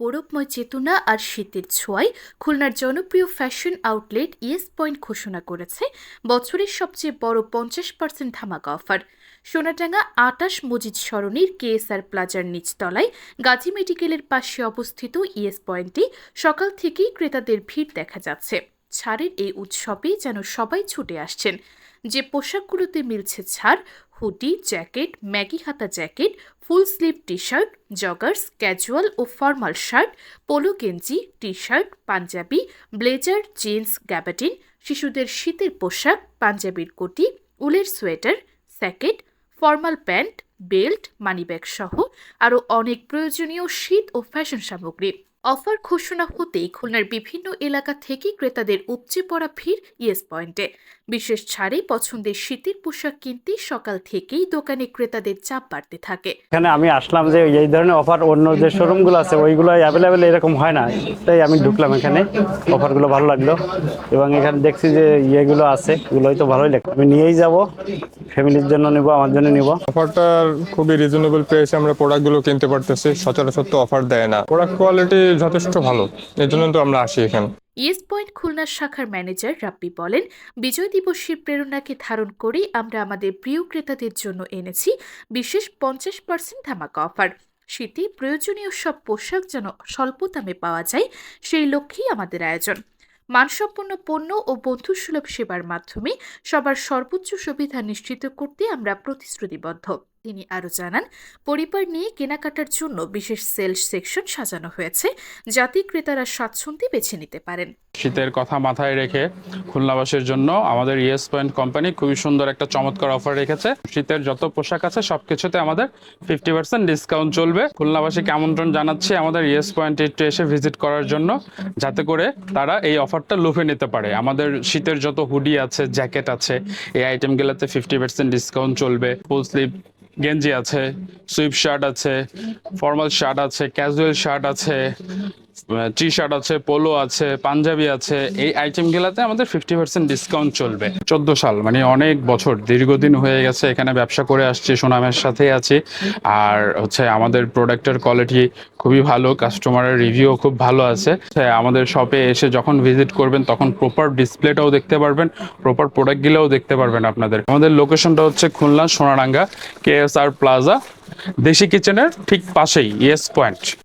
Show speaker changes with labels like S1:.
S1: গৌরবময় চেতনা আর শীতের ছোঁয়ায় খুলনার জনপ্রিয় ফ্যাশন আউটলেট ইয়েস পয়েন্ট ঘোষণা করেছে বছরের সবচেয়ে বড় পঞ্চাশ পার্সেন্ট ধামাকা অফার। সোনাডাঙ্গা আটাশ মজিদ সরণির কেএসআর প্লাজার নিচতলায় গাজী মেডিকেলের পাশে অবস্থিত ইয়েস পয়েন্টে সকাল থেকেই ক্রেতাদের ভিড় দেখা যাচ্ছে। ছাড়ের এই উৎসবে যেন সবাই ছুটে আসছেন। যে পোশাকগুলোতে মিলছে ছাড় হুডি জ্যাকেট, ম্যাগি হাতা jacket, full sleeve T shirt joggers, casual ও ফর্মাল শার্ট, পোলো গেঞ্জি T shirt panjabi, blazer, jeans, gabardine, শিশুদের শীতের পোশাক, পাঞ্জাবির কোটি, উলের sweater, স্যাকেট, formal pant, belt, money bag সহ আরও অনেক প্রয়োজনীয় শীত ও ফ্যাশন সামগ্রী। অফার ঘোষণা হতেই খুলনার বিভিন্ন এলাকা থেকে ক্রেতাদের উপচে পড়া ভিড় ইয়েস পয়েন্টে। বিশেষ ছাড়ে পছন্দের শীতের পোশাক কিনতে সকাল থেকেই দোকানে ক্রেতাদের চাপ বাড়তে থাকে।
S2: এখানে আমি আসলাম যে এই ধরনের অফার অন্য যে শোরুমগুলো আছে ওইগুলো অ্যাভেলেবেল এরকম হয় না। তাই আমি ঢুকলাম এখানে। অফারগুলো ভালো লাগল। এবং এখানে দেখছি যে ইয়েগুলো আছে এগুলোই তো ভালোই লাগল। আমি নিয়েই যাব ফ্যামিলির জন্য নিব আমার জন্য নিব।
S3: অফারটার খুবই রিজনেবল প্রাইসে আমরা প্রোডাক্টগুলো কিনতে পারতেছি। সচরাচর তো অফার দেয় না। প্রোডাক্ট কোয়ালিটি যথেষ্ট ভালো। এই জন্য তো আমরা আসি এখানে।
S1: ইয়েস পয়েন্ট খুলনা শাখার ম্যানেজার রাব্বি বলেন, বিজয় দিবসের প্রেরণাকে ধারণ করেই আমরা আমাদের প্রিয় ক্রেতাদের জন্য এনেছি বিশেষ পঞ্চাশ পার্সেন্ট ধামাকা অফার। শীতে প্রয়োজনীয় সব পোশাক যেন স্বল্প দামে পাওয়া যায়, সেই লক্ষ্যেই আমাদের আয়োজন। মানসম্পন্ন পণ্য ও বন্ধুসুলভ সেবার মাধ্যমে সবার সর্বোচ্চ সুবিধা নিশ্চিত করতে আমরা প্রতিশ্রুতিবদ্ধ। তিনি আরও জানান, পরিবার নিয়ে কেনাকাটার জন্য বিশেষ সেলস সেকশন সাজানো হয়েছে, যাতে ক্রেতারা স্বাচ্ছন্দ্যে বেছে নিতে পারেন।
S4: শীতের কথা মাথায় রেখে খুলনাবাসীর জন্য আমাদের ইয়েস পয়েন্ট কোম্পানি খুবই সুন্দর একটা চমৎকার অফার রেখেছে। শীতের যত পোশাক আছে, সবকিছুতে আমাদের ফিফটি পার্সেন্ট ডিসকাউন্ট চলবে। খুলনাবাসীকে আমন্ত্রণ জানাচ্ছি আমাদের ইয়েস পয়েন্ট একটু এসে ভিজিট করার জন্য, যাতে করে তারা এই অফারটা লুফে নিতে পারে। আমাদের শীতের যত হুডি আছে, জ্যাকেট আছে, এই আইটেমগুলোতে ফিফটি পার্সেন্ট ডিসকাউন্ট চলবে। ফুল স্লিভ গেঞ্জি আছে সুইপ শার্ট আছে ফর্মাল শার্ট আছে ক্যাজুয়াল শার্ট আছে টি শার্ট আছে পোলো আছে, পাঞ্জাবি আছে, এই আইটেমগুলোতে আমাদের ফিফটি পার্সেন্ট ডিসকাউন্ট চলবে। চোদ্দ সাল মানে অনেক বছর, দীর্ঘদিন হয়ে গেছে, এখানে ব্যবসা করে আসছি, সুনামের সাথে আছি। আর হচ্ছে আমাদের প্রোডাক্টের কোয়ালিটি খুবই ভালো কাস্টমারের রিভিউ খুব ভালো আছে। আমাদের শপে এসে যখন ভিজিট করবেন, তখন প্রপার ডিসপ্লেটাও দেখতে পারবেন প্রপার প্রোডাক্টগুলোও দেখতে পারবেন আপনাদের। আমাদের লোকেশনটা হচ্ছে Khulna, Sonaranga K S R plaza দেশি কিচেনের ঠিক পাশেই ইয়েস পয়েন্ট